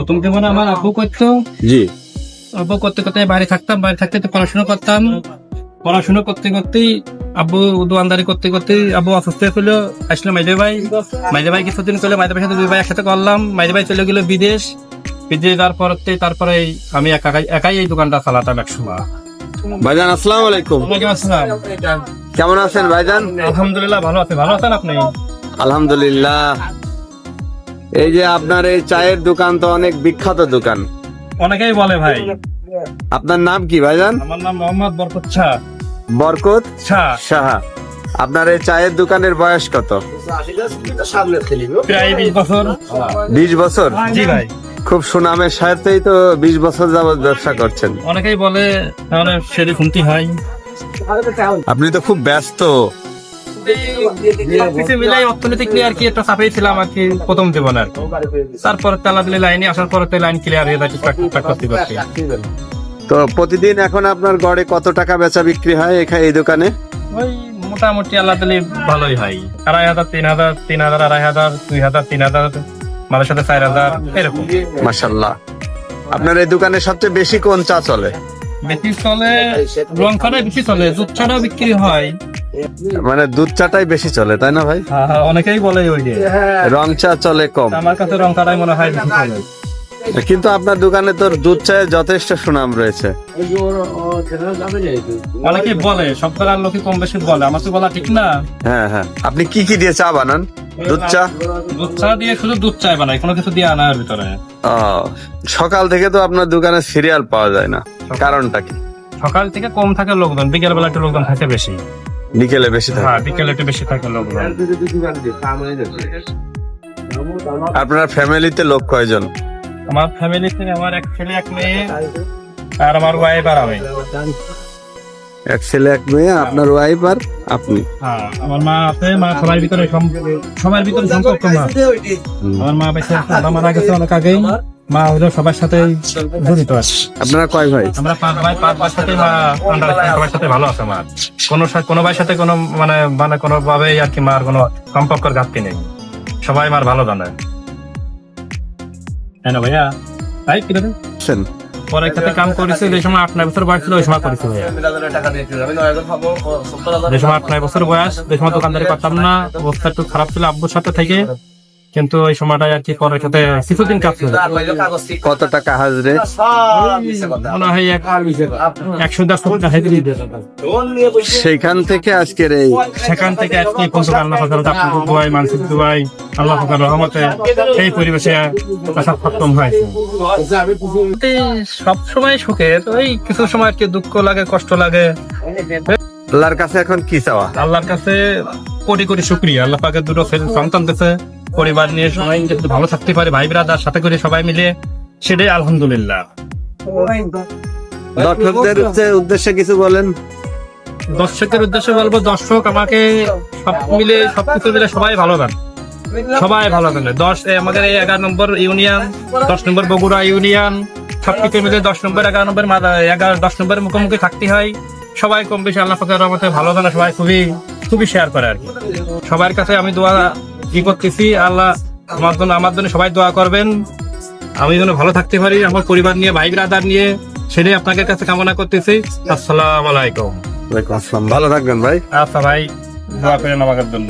প্রথম জীবনে আমার আব্বু করতো। জি। আব্বু করতে করতে বাইরে থাকতাম বাইরে থাকতে পড়াশোনা করতাম। পড়াশোনা করতে করতেই আব্বু দোয়ানদারি করতে করতে আব্বু অসুস্থ হয়েছিল আসলো মাইদে ভাই মাইদে ভাই কিছুদিন চলে মাইদে ভাইয়ের সাথে দুই ভাই একসাথে করলাম। মাইদে ভাই চলে গেল বিদেশ। বিদেশ যাওয়ার পরতে তারপরে আমি একাই একাই এই দোকানটা চালাতাম এক সময় ভাইজান আসসালামু আলাইকুম। আসসালাম। কেমন আছেন ভাইজান? আলহামদুলিল্লাহ ভালো আছে। ভালো আছেন আপনি? আলহামদুলিল্লাহ। এই যে আপনার এই চায়ের দোকান তো অনেক বিখ্যাত দোকান। অনেকেই বলে ভাই। আপনার নাম কি ভাইজান? আমার নাম মোহাম্মদ বরকত শাহ। বরকত শাহ। সাহা আপনার এই চায়ের দোকানের বয়স কত? প্রায় বিশ বছর। বিশ বছর? জি ভাই। খুব সুনামের সাথেই তো বিশ বছর যাবত ব্যবসা করছেন। অনেকেই বলে খুনতি হয়। আপনি তো খুব ব্যস্ত। মিলাই অর্থনৈতিক নিয়ে আর কি একটা চাপেই ছিলাম আর কি প্রথম জীবনে আর তারপর তালা দিলে লাইনে আসার পরে লাইন ক্লিয়ার হয়ে যাচ্ছে করতে করতে। তো প্রতিদিন এখন আপনার গড়ে কত টাকা বেচা বিক্রি হয় এখানে এই দোকানে? ওই মোটামুটি আল্লাহ দিলে ভালোই হয়। আড়াই হাজার তিন হাজার তিন হাজার আড়াই হাজার দুই হাজার তিন হাজার মাঝে সাথে চার হাজার এরকম। মাসাল্লাহ আপনার এই দোকানে সবচেয়ে বেশি কোন চা চলে? বেশি চলে রং ছাড়াই বেশি চলে দুধ ছাড়াও বিক্রি হয়। মানে দুধ চাটাই বেশি চলে তাই না ভাই? হ্যাঁ, হ্যাঁ, অনেকেই বলে ওই যে। রং চা চলে কম। আমার কাছে রং ছাড়াই মনে হয় বেশি চলে। কিন্তু আপনার দোকানে তোর দুধ চায়ের যথেষ্ট সুনাম রয়েছে। অনেকেই বলে সব করার লোকে কম বেশি বলে আমার তো বলা ঠিক না। হ্যাঁ হ্যাঁ। আপনি কি কি দিয়ে চা বানান? দুধ চা? দুধ চা দিয়ে শুধু দুধ চাই বানাই কোনো কিছু দিয়ে আনা এর ভিতরে। ও, সকাল থেকে তো আপনার দোকানে সিরিয়াল পাওয়া যায় না। কারণটা কি? সকাল থেকে কম থাকে লোকজন বিকেল বেলা একটু লোকজন থাকে বেশি। বিকেলে বেশি থাকে? হ্যাঁ বিকেলে একটু বেশি থাকে লোকজন। আপনার ফ্যামিলিতে লোক কয়জন? আমার ফ্যামিলি থেকে আমার এক ছেলে এক মেয়ে আর আমার ওয়াইফ আর আমি। এক ছেলে এক মেয়ে আপনার ওয়াইফ আর আপনি? হ্যাঁ আমার মা আছে মা সবার ভিতরে সবার ভিতরে সম্পর্ক মা। আমার মা বেঁচে আছে আমার মারা গেছে অনেক আগেই। মা সবার সাথে জড়িত আছে। আপনারা কয় ভাই? আমরা পাঁচ ভাই পাঁচ ভাইয়ের সাথে মা সবার সাথে ভালো আছে মা। কোনো কোনো ভাইয়ের সাথে কোনো মানে মানে কোনো ভাবে আর কি মার কোনো সম্পর্কের ঘাটতি নেই। সবাই মার ভালো জানে। হ্যাঁ ভাইয়া? তাই কি? পরে ক্ষেত্রে কাম করেছে যে সময় আট নয় বছর বয়স ছিল ওই সময় করেছে ভাইয়া। যে সময় আট নয় বছর বয়স যে সময় দোকানদারি করতাম না অবস্থা একটু খারাপ ছিল আব্বুর সাথে থেকে। কিন্তু ওই সময়টাই আর কি পরের ক্ষেত্রে কিছুদিন কাজ ছিল কত টাকা হাজরে? মনে হয় একশো দশ। সেইখান থেকে আজকের এই সেখান থেকে আজকে পর্যন্ত আল্লাহ আপনার দুয়াই মানসিক দুয়াই আল্লাহ রহমতে এই পরিবেশে আসা সক্ষম হয়েছে। সব সময় সুখের ওই কিছু সময় আর কি দুঃখ লাগে কষ্ট লাগে। আল্লাহর কাছে এখন কি চাওয়া? আল্লাহর কাছে কোটি কোটি শুক্রিয়া। আল্লাহ পাকে দুটো সন্তান দিতে পরিবার নিয়ে সবাই যাতে ভালো থাকতে পারে ভাই ব্রাদার সাথে করে সবাই মিলে সেটাই আলহামদুলিল্লাহ। দর্শকদের উদ্দেশ্যে কিছু বলেন। দর্শকের উদ্দেশ্যে বলব দর্শক আমাকে সব মিলে সবকিছু মিলে সবাই ভালো গান সবাই ভালো জানে দশ আমাদের এই এগারো নম্বর ইউনিয়ন দশ নম্বর বগুড়া ইউনিয়ন সবকিছু মিলে দশ নম্বর এগারো নম্বর এগারো দশ নম্বর মুখোমুখি থাকতে হয়। সবাই কম বেশি আল্লাহ ফাঁকের রহমতে ভালো জানে সবাই খুবই খুবই শেয়ার করে আর কি। সবার কাছে আমি দোয়া কি করতেছি আল্লাহ আমার জন্য আমার জন্য সবাই দোয়া করবেন। আমি যেন ভালো থাকতে পারি আমার পরিবার নিয়ে ভাই ব্রাদার নিয়ে সেটাই আপনাদের কাছে কামনা করতেছি। আসসালাম আলাইকুম। ওয়ালাইকুম আসসালাম। ভালো থাকবেন ভাই। আচ্ছা ভাই দোয়া করেন আমাদের জন্য।